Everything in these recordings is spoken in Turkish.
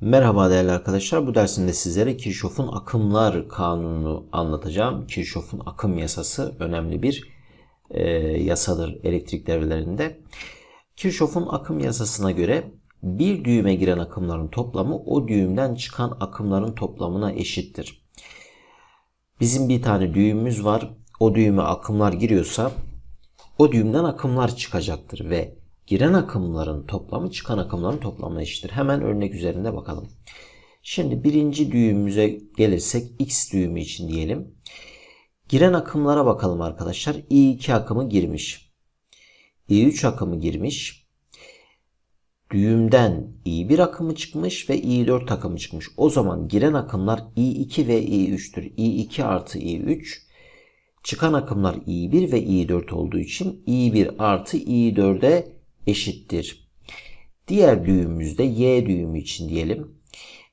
Merhaba değerli arkadaşlar. Bu dersimde sizlere Kirchhoff'un akımlar kanununu anlatacağım. Kirchhoff'un akım yasası önemli bir e, yasadır elektrik devrelerinde. Kirchhoff'un akım yasasına göre bir düğüme giren akımların toplamı o düğümden çıkan akımların toplamına eşittir. Bizim bir tane düğümümüz var. O düğüme akımlar giriyorsa o düğümden akımlar çıkacaktır ve giren akımların toplamı çıkan akımların toplamına eşittir. Hemen örnek üzerinde bakalım. Şimdi birinci düğümümüze gelirsek x düğümü için diyelim. Giren akımlara bakalım arkadaşlar. i2 akımı girmiş. i3 akımı girmiş. Düğümden i1 akımı çıkmış ve i4 akımı çıkmış. O zaman giren akımlar i2 ve i3'tür. i2 artı i3 Çıkan akımlar i1 ve i4 olduğu için i1 artı i4'e eşittir. Diğer düğümümüzde y düğümü için diyelim.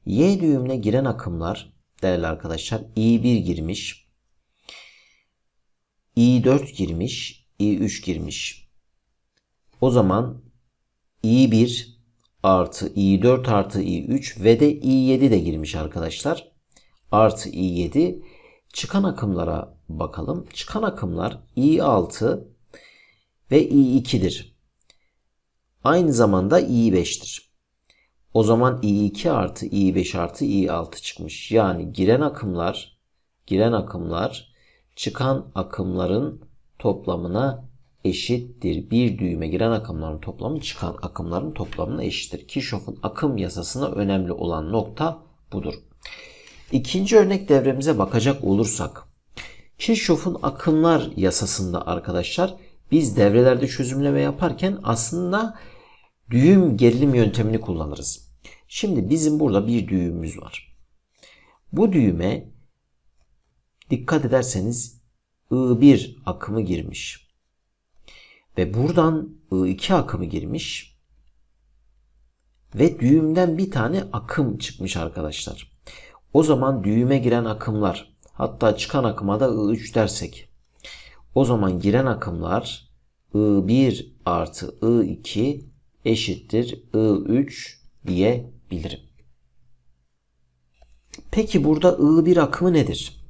Y düğümüne giren akımlar değerli arkadaşlar i1 girmiş, i4 girmiş, i3 girmiş. O zaman i1 artı i4 artı i3 ve de i7 de girmiş arkadaşlar. Artı i7 çıkan akımlara bakalım. Çıkan akımlar i6 ve i2'dir. Aynı zamanda i5'tir. O zaman i2 artı i5 artı i6 çıkmış. Yani giren akımlar giren akımlar çıkan akımların toplamına eşittir. Bir düğüme giren akımların toplamı çıkan akımların toplamına eşittir. Kirchhoff'un akım yasasına önemli olan nokta budur. İkinci örnek devremize bakacak olursak Kirchhoff'un akımlar yasasında arkadaşlar biz devrelerde çözümleme yaparken aslında düğüm gerilim yöntemini kullanırız. Şimdi bizim burada bir düğümümüz var. Bu düğüme dikkat ederseniz I1 akımı girmiş. Ve buradan I2 akımı girmiş. Ve düğümden bir tane akım çıkmış arkadaşlar. O zaman düğüme giren akımlar hatta çıkan akıma da I3 dersek. O zaman giren akımlar I1 artı I2 eşittir I3 diyebilirim. Peki burada I1 akımı nedir?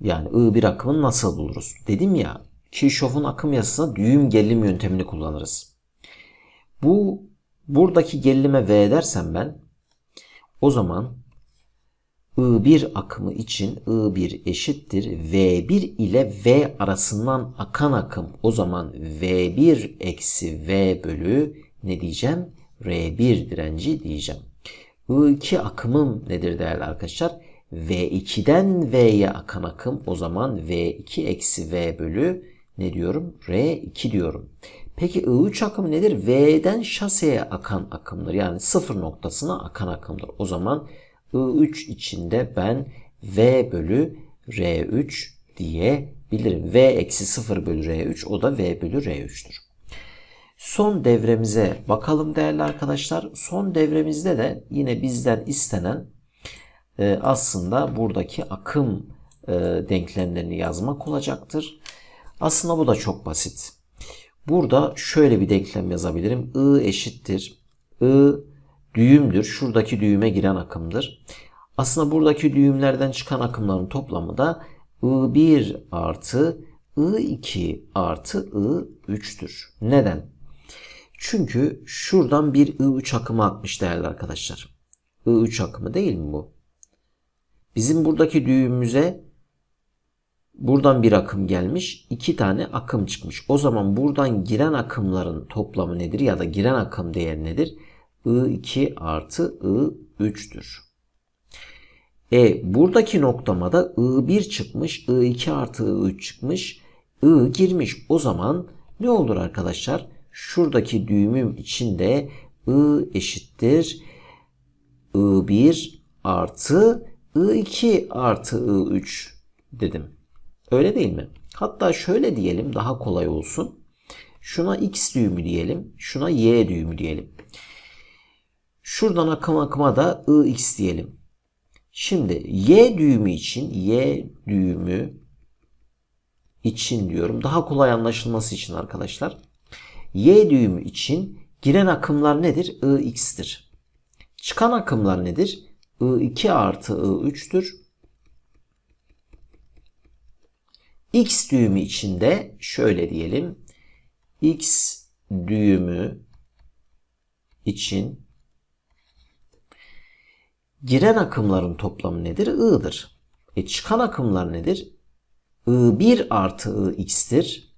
Yani I1 akımını nasıl buluruz? Dedim ya Kirchhoff'un akım yasasında düğüm gerilim yöntemini kullanırız. Bu buradaki gerilime V dersem ben o zaman I1 akımı için I1 eşittir V1 ile V arasından akan akım. O zaman V1 eksi V bölü ne diyeceğim? R1 direnci diyeceğim. I2 akımım nedir değerli arkadaşlar? V2'den V'ye akan akım o zaman V2 eksi V bölü ne diyorum? R2 diyorum. Peki I3 akımı nedir? V'den şaseye akan akımdır. Yani sıfır noktasına akan akımdır. O zaman I3 içinde ben V bölü R3 diyebilirim. V eksi 0 bölü R3 o da V bölü R3'tür. Son devremize bakalım değerli arkadaşlar. Son devremizde de yine bizden istenen e, aslında buradaki akım e, denklemlerini yazmak olacaktır. Aslında bu da çok basit. Burada şöyle bir denklem yazabilirim. I eşittir. I düğümdür. Şuradaki düğüme giren akımdır. Aslında buradaki düğümlerden çıkan akımların toplamı da I1 artı I2 artı I3'tür. Neden? Çünkü şuradan bir I3 akımı atmış değerli arkadaşlar. I3 akımı değil mi bu? Bizim buradaki düğümümüze buradan bir akım gelmiş. iki tane akım çıkmış. O zaman buradan giren akımların toplamı nedir? Ya da giren akım değeri nedir? I2 artı I3'tür. E buradaki noktamada I1 çıkmış, I2 artı I3 çıkmış, I girmiş. O zaman ne olur arkadaşlar? Şuradaki düğümüm içinde I eşittir I1 artı I2 artı I3 dedim. Öyle değil mi? Hatta şöyle diyelim daha kolay olsun. Şuna X düğümü diyelim. Şuna Y düğümü diyelim. Şuradan akım akıma da ix diyelim. Şimdi y düğümü için y düğümü için diyorum. Daha kolay anlaşılması için arkadaşlar. Y düğümü için giren akımlar nedir? ix'tir. Çıkan akımlar nedir? I2 artı I3'tür. X düğümü içinde şöyle diyelim. X düğümü için giren akımların toplamı nedir? I'dır. E çıkan akımlar nedir? I1 artı Ix'tir.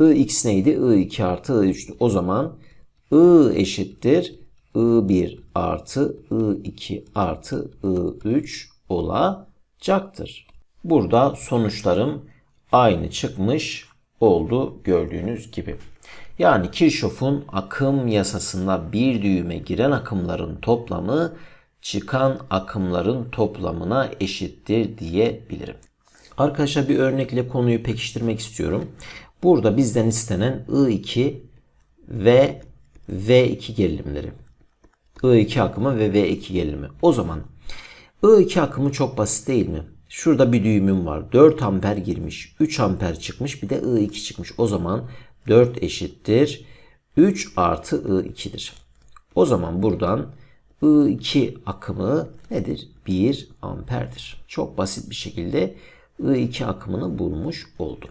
Ix neydi? I2 artı I3'tü. O zaman I eşittir I1 artı I2 artı I3 olacaktır. Burada sonuçlarım aynı çıkmış oldu gördüğünüz gibi. Yani Kirchhoff'un akım yasasında bir düğüme giren akımların toplamı çıkan akımların toplamına eşittir diyebilirim. Arkadaşlar bir örnekle konuyu pekiştirmek istiyorum. Burada bizden istenen I2 ve V2 gerilimleri. I2 akımı ve V2 gerilimi. O zaman I2 akımı çok basit değil mi? Şurada bir düğümüm var. 4 amper girmiş. 3 amper çıkmış. Bir de I2 çıkmış. O zaman 4 eşittir. 3 artı I2'dir. O zaman buradan I2 akımı nedir? 1 amperdir. Çok basit bir şekilde I2 akımını bulmuş oldum.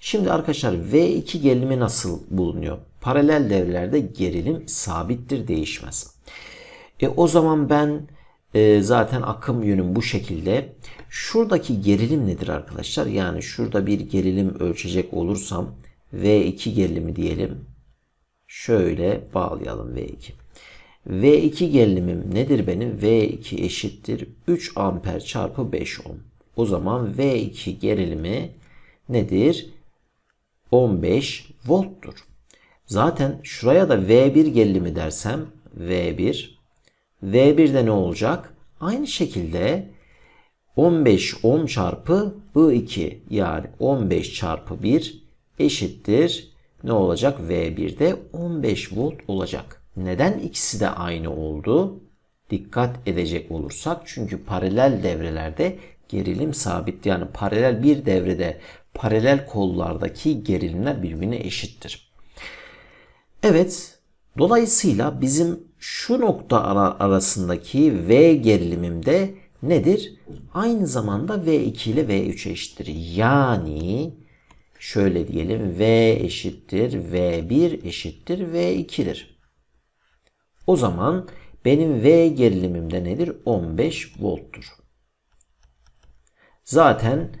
Şimdi arkadaşlar V2 gerilimi nasıl bulunuyor? Paralel devrelerde gerilim sabittir, değişmez. E o zaman ben e, zaten akım yönüm bu şekilde. Şuradaki gerilim nedir arkadaşlar? Yani şurada bir gerilim ölçecek olursam V2 gerilimi diyelim. Şöyle bağlayalım V2. V2 gerilimim nedir benim? V2 eşittir 3 amper çarpı 5 ohm. O zaman V2 gerilimi nedir? 15 volttur. Zaten şuraya da V1 gerilimi dersem V1 V1'de ne olacak? Aynı şekilde 15 ohm çarpı I2 yani 15 çarpı 1 eşittir. Ne olacak? V1'de 15 volt olacak. Neden ikisi de aynı oldu? Dikkat edecek olursak çünkü paralel devrelerde gerilim sabit. Yani paralel bir devrede paralel kollardaki gerilimler birbirine eşittir. Evet, dolayısıyla bizim şu nokta arasındaki V gerilimimde nedir? Aynı zamanda V2 ile V3 eşittir. Yani şöyle diyelim V eşittir V1 eşittir V2'dir. O zaman benim V gerilimimde nedir? 15 volttur. Zaten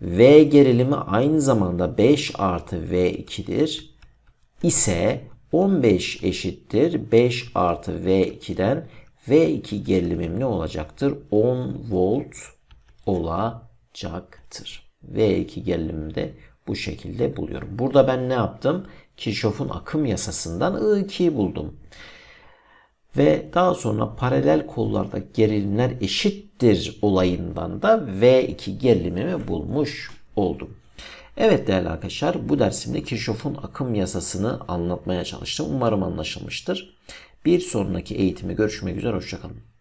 V gerilimi aynı zamanda 5 artı V2'dir. ise 15 eşittir 5 artı V2'den V2 gerilimim ne olacaktır? 10 volt olacaktır. V2 gerilimimi de bu şekilde buluyorum. Burada ben ne yaptım? Kirchhoff'un akım yasasından I2'yi buldum. Ve daha sonra paralel kollarda gerilimler eşittir olayından da V2 gerilimimi bulmuş oldum. Evet değerli arkadaşlar bu dersimde Kirchhoff'un akım yasasını anlatmaya çalıştım. Umarım anlaşılmıştır. Bir sonraki eğitime görüşmek üzere. Hoşçakalın.